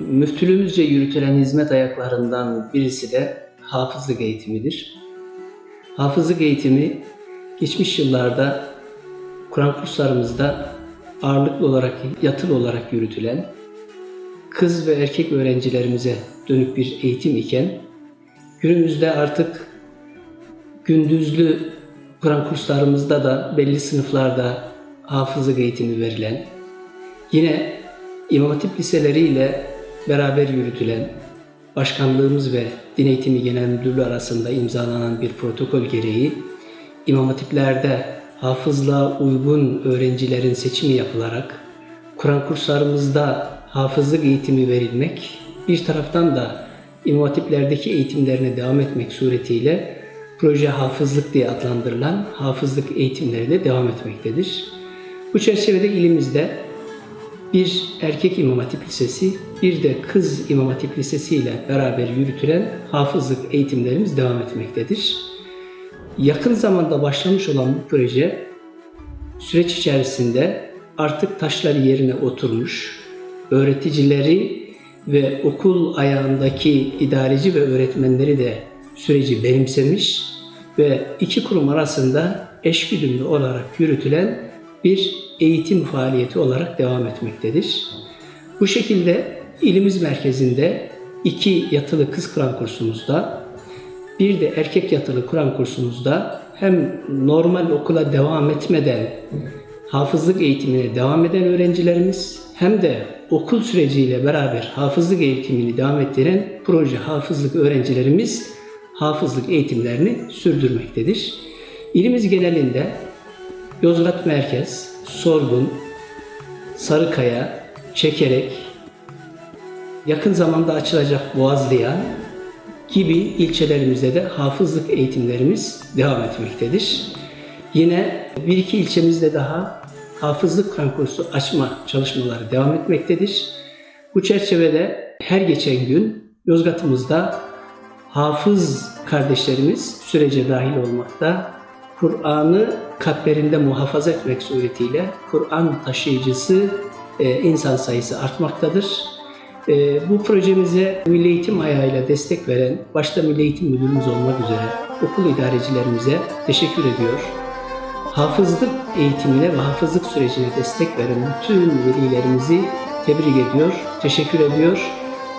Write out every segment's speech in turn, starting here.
müftülüğümüzce yürütülen hizmet ayaklarından birisi de hafızlık eğitimidir. Hafızlık eğitimi geçmiş yıllarda Kur'an kurslarımızda ağırlıklı olarak, yatılı olarak yürütülen kız ve erkek öğrencilerimize dönük bir eğitim iken günümüzde artık gündüzlü Kur'an kurslarımızda da belli sınıflarda hafızlık eğitimi verilen, yine İmam Hatip liseleriyle beraber yürütülen, başkanlığımız ve Din Eğitimi Genel Müdürlüğü arasında imzalanan bir protokol gereği İmam Hatiplerde hafızlığa uygun öğrencilerin seçimi yapılarak Kur'an kurslarımızda hafızlık eğitimi verilmek, bir taraftan da İmam Hatiplerdeki eğitimlerine devam etmek suretiyle proje hafızlık diye adlandırılan hafızlık eğitimleri de devam etmektedir. Bu çerçevede ilimizde bir erkek İmam Hatip Lisesi, bir de kız İmam Hatip Lisesi ile beraber yürütülen hafızlık eğitimlerimiz devam etmektedir. Yakın zamanda başlamış olan bu proje süreç içerisinde artık taşları yerine oturmuş, öğreticileri ve okul ayağındaki idareci ve öğretmenleri de süreci benimsemiş ve iki kurum arasında eşgüdümlü olarak yürütülen bir eğitim faaliyeti olarak devam etmektedir. Bu şekilde ilimiz merkezinde iki yatılı kız Kur'an kursumuzda, bir de erkek yatılı Kur'an kursumuzda hem normal okula devam etmeden hafızlık eğitimine devam eden öğrencilerimiz hem de okul süreciyle beraber hafızlık eğitimini devam ettiren proje hafızlık öğrencilerimiz hafızlık eğitimlerini sürdürmektedir. İlimiz genelinde Yozgat Merkez, Sorgun, Sarıkaya, Çekerek, yakın zamanda açılacak Boğazlıyan gibi ilçelerimizde de hafızlık eğitimlerimiz devam etmektedir. Yine bir iki ilçemizde daha hafızlık Kur'an kursu açma çalışmaları devam etmektedir. Bu çerçevede her geçen gün Yozgat'ımızda hafız kardeşlerimiz sürece dahil olmakta. Kur'an'ı kalplerinde muhafaza etmek suretiyle Kur'an taşıyıcısı e, insan sayısı artmaktadır. E, bu projemize Milli Eğitim ayağıyla destek veren, başta Milli Eğitim Müdürümüz olmak üzere okul idarecilerimize teşekkür ediyor. Hafızlık eğitimine ve hafızlık sürecine destek veren bütün velilerimizi tebrik ediyor, teşekkür ediyor.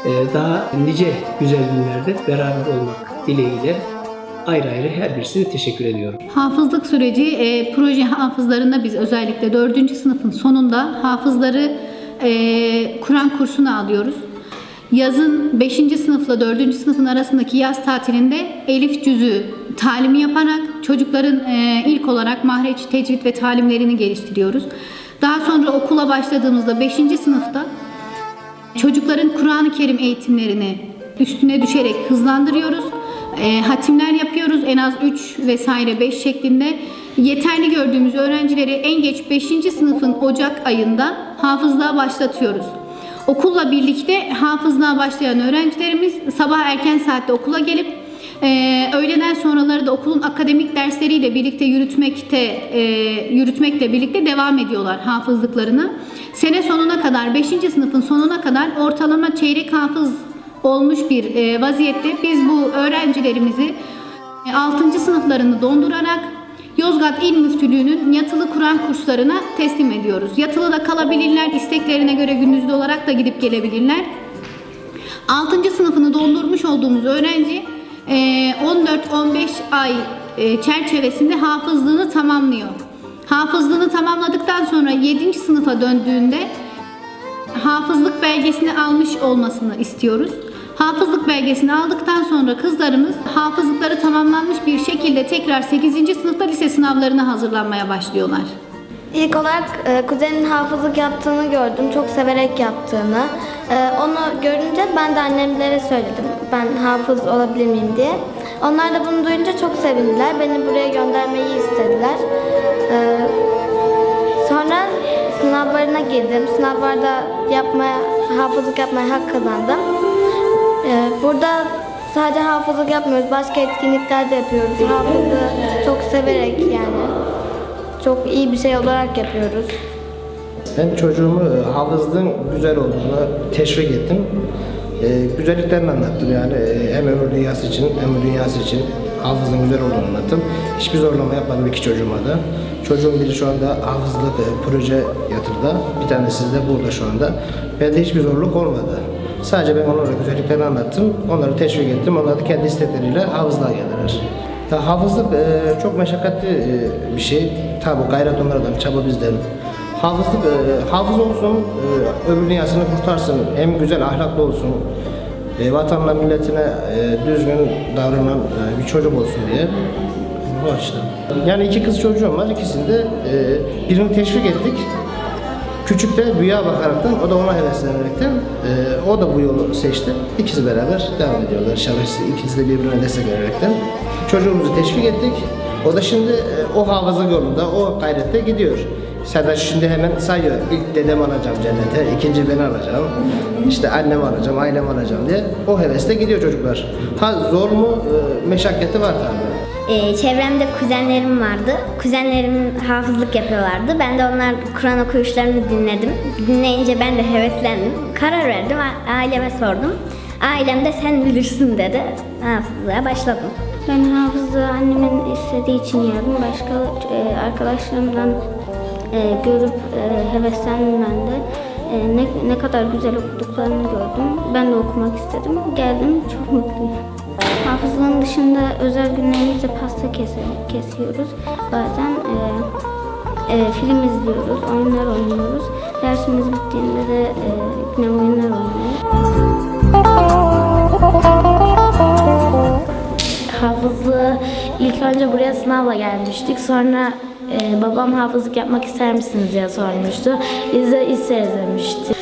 E, daha nice güzel günlerde beraber olmak dileğiyle ayrı ayrı her birisine teşekkür ediyorum. Hafızlık süreci e, proje hafızlarında biz özellikle 4. sınıfın sonunda hafızları e, Kur'an kursuna alıyoruz. Yazın 5. sınıfla 4. sınıfın arasındaki yaz tatilinde Elif cüzü talimi yaparak çocukların e, ilk olarak mahreç, tecvid ve talimlerini geliştiriyoruz. Daha sonra okula başladığımızda 5. sınıfta çocukların Kur'an-ı Kerim eğitimlerini üstüne düşerek hızlandırıyoruz. E, hatimler yapıyoruz en az 3 vesaire 5 şeklinde. Yeterli gördüğümüz öğrencileri en geç 5. sınıfın Ocak ayında hafızlığa başlatıyoruz. Okulla birlikte hafızlığa başlayan öğrencilerimiz sabah erken saatte okula gelip e, öğleden sonraları da okulun akademik dersleriyle birlikte yürütmekte e, yürütmekle birlikte devam ediyorlar hafızlıklarını. Sene sonuna kadar 5. sınıfın sonuna kadar ortalama çeyrek hafız olmuş bir e, vaziyette biz bu öğrencilerimizi 6. sınıflarını dondurarak Yozgat İl Müftülüğü'nün yatılı Kur'an kurslarına teslim ediyoruz. Yatılı da kalabilirler, isteklerine göre gündüzlü olarak da gidip gelebilirler. 6. sınıfını dondurmuş olduğumuz öğrenci e, 14-15 ay e, çerçevesinde hafızlığını tamamlıyor. Hafızlığını tamamladıktan sonra 7. sınıfa döndüğünde hafızlık belgesini almış olmasını istiyoruz. Hafızlık belgesini aldıktan sonra kızlarımız hafızlıkları tamamlanmış bir şekilde tekrar 8. sınıfta lise sınavlarına hazırlanmaya başlıyorlar. İlk olarak e, kuzenin hafızlık yaptığını gördüm. Çok severek yaptığını. E, onu görünce ben de annemlere söyledim. Ben hafız olabilir miyim diye. Onlar da bunu duyunca çok sevindiler. Beni buraya göndermeyi istediler. E, sonra sınavlarına girdim. Sınavlarda yapmaya, hafızlık yapmaya hak kazandım. E, burada sadece hafızlık yapmıyoruz. Başka etkinlikler de yapıyoruz. Hafızı çok severek yani. Çok iyi bir şey olarak yapıyoruz. Ben çocuğumu e, hafızlığın güzel olduğunu teşvik ettim. E, güzelliklerini anlattım yani E, hem ömür dünyası için hem dünyası için hafızlığın güzel olduğunu anlattım. Hiçbir zorlama yapmadım iki çocuğuma da. Çocuğum biri şu anda hafızlık e, proje yatırdı. Bir tanesi de burada şu anda. Bende hiçbir zorluk olmadı. Sadece ben onlara güzelliklerini anlattım. Onları teşvik ettim. Onlar da kendi istekleriyle hafızlığa geldiler. Ta hafızlık e, çok meşakkatli e, bir şey. Tabi gayret onlardan, çaba bizden. Hafızlık, e, hafız olsun, e, öbür dünyasını kurtarsın, hem güzel ahlaklı olsun, e, vatanına, milletine e, düzgün davranan e, bir çocuk olsun diye. Bu açıdan. Yani iki kız çocuğum var, ikisini de e, birini teşvik ettik. Küçük de büyüğe bakaraktan, o da ona heveslenerekten, e, o da bu yolu seçti. İkisi beraber devam ediyorlar. İnşallah ikisi de birbirine destek vererekten. Çocuğumuzu teşvik ettik. O da şimdi e, o hafızlık yolunda, o gayrette gidiyor. Serdar şimdi hemen sayıyor. İlk dedem alacağım cennete, ikinci ben alacağım. İşte annem alacağım, ailem alacağım diye. O hevesle gidiyor çocuklar. Ha zor mu? E, meşakkati var tabii. Ee, çevremde kuzenlerim vardı. Kuzenlerim hafızlık yapıyorlardı. Ben de onlar Kur'an okuyuşlarını dinledim. Dinleyince ben de heveslendim. Karar verdim. Aileme sordum. Ailem de sen bilirsin dedi. Hafızlığa başladım. Ben hafızlığı annemin istediği için yaptım. Başka e, arkadaşlarımdan e, görüp e, heveslendim ben de. E, ne, ne kadar güzel okuduklarını gördüm. Ben de okumak istedim. Geldim çok mutluyum. Hafızlığın dışında özel günlerimizde pasta kesiyoruz. Bazen e, e, film izliyoruz, oyunlar oynuyoruz. Dersimiz bittiğinde de e, yine oyunlar oynuyoruz. Hafızlığı ilk önce buraya sınavla gelmiştik. Sonra e, babam hafızlık yapmak ister misiniz diye sormuştu. Biz de isteriz demiştik.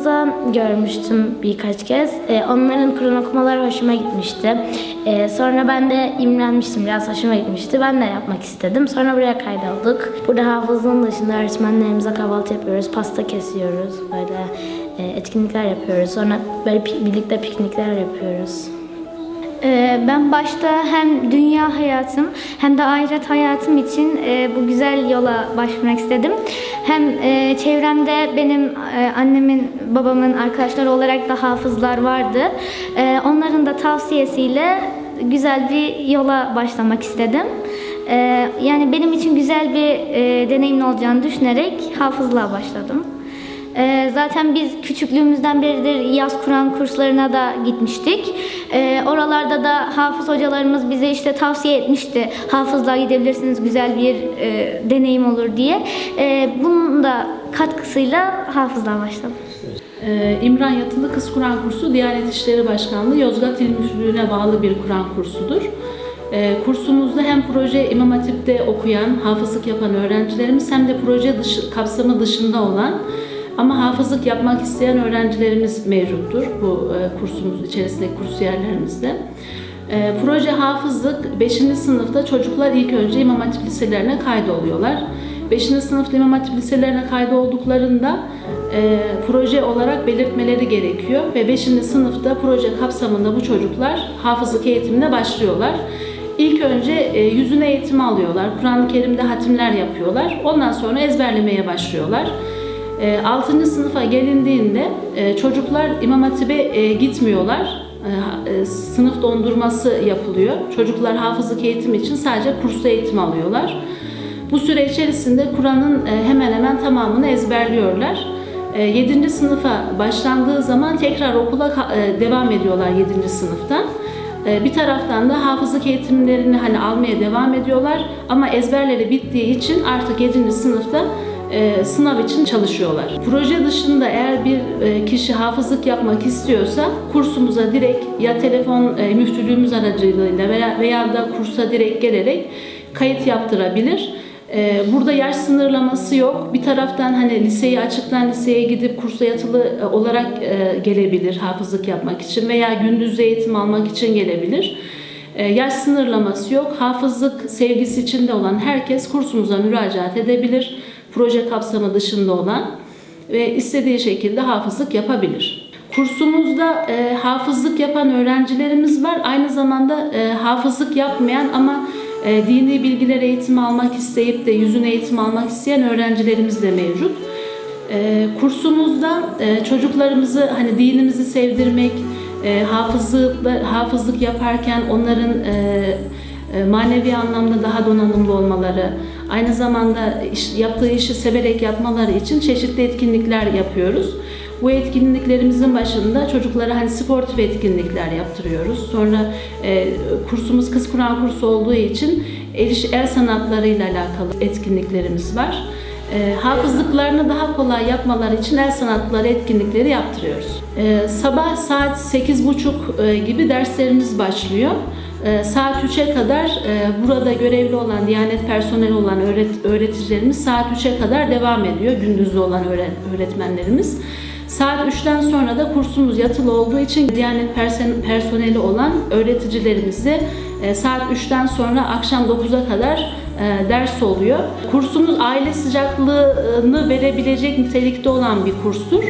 Yakınlarımızdan görmüştüm birkaç kez. E, onların Kur'an okumaları hoşuma gitmişti. E, sonra ben de imrenmiştim, biraz hoşuma gitmişti. Ben de yapmak istedim. Sonra buraya kaydolduk. Burada hafızlığın dışında öğretmenlerimize kahvaltı yapıyoruz, pasta kesiyoruz, böyle e, etkinlikler yapıyoruz. Sonra böyle birlikte piknikler yapıyoruz. Ee, Ben başta hem dünya hayatım hem de ahiret hayatım için e, bu güzel yola başvurmak istedim. Hem e, çevremde benim e, annemin, babamın arkadaşları olarak da hafızlar vardı. Onların da tavsiyesiyle güzel bir yola başlamak istedim. Yani benim için güzel bir e, deneyimin olacağını düşünerek hafızlığa başladım. Zaten biz küçüklüğümüzden beridir yaz Kur'an kurslarına da gitmiştik. Ee, oralarda da hafız hocalarımız bize işte tavsiye etmişti. Hafızlığa gidebilirsiniz güzel bir e, deneyim olur diye. Ee, bunun da katkısıyla hafızlığa başladım. Ee, İmran Yatılı Kız Kur'an Kursu Diyanet İşleri Başkanlığı Yozgat İl Müftülüğü'ne bağlı bir Kur'an kursudur. Kursumuzda hem proje İmam Hatip'te okuyan, hafızlık yapan öğrencilerimiz hem de proje dışı, kapsamı dışında olan ama hafızlık yapmak isteyen öğrencilerimiz mevcuttur bu e, kursumuz içerisindeki kursiyerlerimizde. E, proje hafızlık 5. sınıfta çocuklar ilk önce İmam Hatip liselerine kaydoluyorlar. 5. sınıfta İmam Hatip liselerine kaydolduklarında e, proje olarak belirtmeleri gerekiyor ve 5. sınıfta proje kapsamında bu çocuklar hafızlık eğitimine başlıyorlar. İlk önce e, yüzüne eğitimi alıyorlar. Kur'an-ı Kerim'de hatimler yapıyorlar. Ondan sonra ezberlemeye başlıyorlar. 6. sınıfa gelindiğinde e, çocuklar İmam Hatip'e e, gitmiyorlar. E, e, Sınıf dondurması yapılıyor. Çocuklar hafızlık eğitimi için sadece kursta eğitim alıyorlar. Bu süre içerisinde Kur'an'ın e, hemen hemen tamamını ezberliyorlar. 7. sınıfa başlandığı zaman tekrar okula e, devam ediyorlar 7. sınıfta. E, Bir taraftan da hafızlık eğitimlerini hani almaya devam ediyorlar ama ezberleri bittiği için artık 7. sınıfta e, sınav için çalışıyorlar. Proje dışında eğer bir e, kişi hafızlık yapmak istiyorsa kursumuza direkt ya telefon e, müftülüğümüz aracılığıyla veya, veya da kursa direkt gelerek kayıt yaptırabilir. E, Burada yaş sınırlaması yok. Bir taraftan hani liseyi açıktan liseye gidip kursa yatılı e, olarak e, gelebilir hafızlık yapmak için veya gündüz eğitim almak için gelebilir. Yaş sınırlaması yok. Hafızlık sevgisi içinde olan herkes kursumuza müracaat edebilir. Proje kapsamı dışında olan ve istediği şekilde hafızlık yapabilir. Kursumuzda e, hafızlık yapan öğrencilerimiz var. Aynı zamanda e, hafızlık yapmayan ama E, dini bilgiler eğitimi almak isteyip de yüzün eğitim almak isteyen öğrencilerimiz de mevcut. E, kursumuzda e, çocuklarımızı hani dinimizi sevdirmek, e, hafızlık, hafızlık yaparken onların e, e, manevi anlamda daha donanımlı olmaları, aynı zamanda iş, yaptığı işi severek yapmaları için çeşitli etkinlikler yapıyoruz. Bu etkinliklerimizin başında çocuklara hani sportif etkinlikler yaptırıyoruz. Sonra e, kursumuz kız Kur'an kursu olduğu için el, el sanatlarıyla alakalı etkinliklerimiz var. E, hafızlıklarını daha kolay yapmaları için el sanatları etkinlikleri yaptırıyoruz. E, sabah saat 8.30 e, gibi derslerimiz başlıyor. E, saat 3'e kadar e, burada görevli olan, Diyanet personeli olan öğret- öğreticilerimiz saat 3'e kadar devam ediyor. Gündüzlü olan öğre- öğretmenlerimiz. Saat 3'ten sonra da kursumuz yatılı olduğu için Diyanet personeli olan öğreticilerimize e, saat 3'ten sonra akşam 9'a kadar e, ders oluyor. Kursumuz aile sıcaklığını verebilecek nitelikte olan bir kurstur.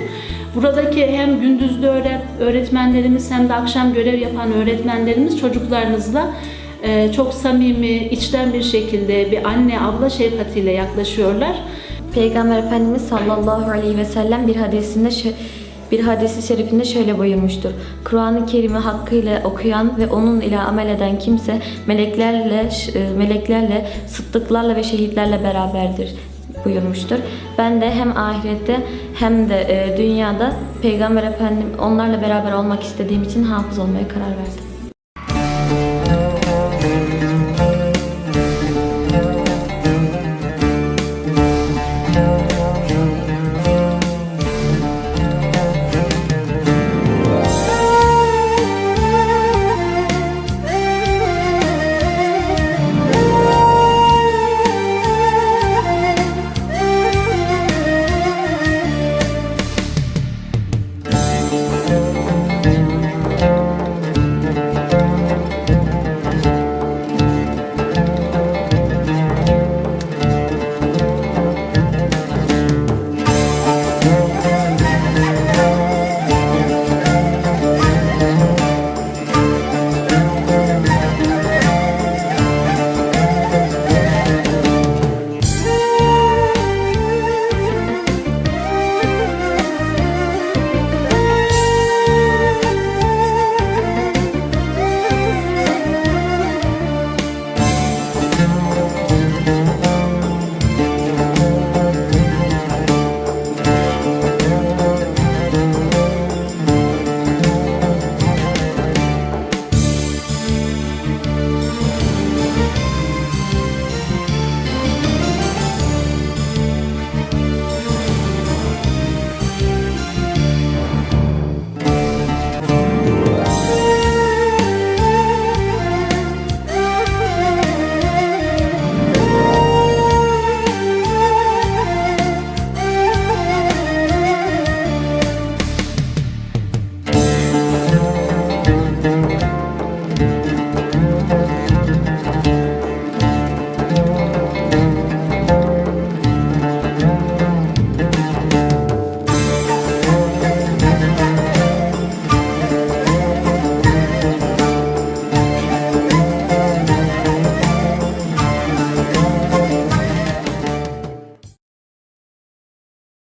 Buradaki hem gündüzlü öğret- öğretmenlerimiz hem de akşam görev yapan öğretmenlerimiz çocuklarınızla e, çok samimi, içten bir şekilde bir anne abla şefkatiyle yaklaşıyorlar. Peygamber Efendimiz sallallahu aleyhi ve sellem bir hadisinde bir hadisi şerifinde şöyle buyurmuştur. Kur'an-ı Kerim'i hakkıyla okuyan ve onun ile amel eden kimse meleklerle e, meleklerle, sıddıklarla ve şehitlerle beraberdir buyurmuştur. Ben de hem ahirette hem de e, dünyada Peygamber Efendim onlarla beraber olmak istediğim için hafız olmaya karar verdim.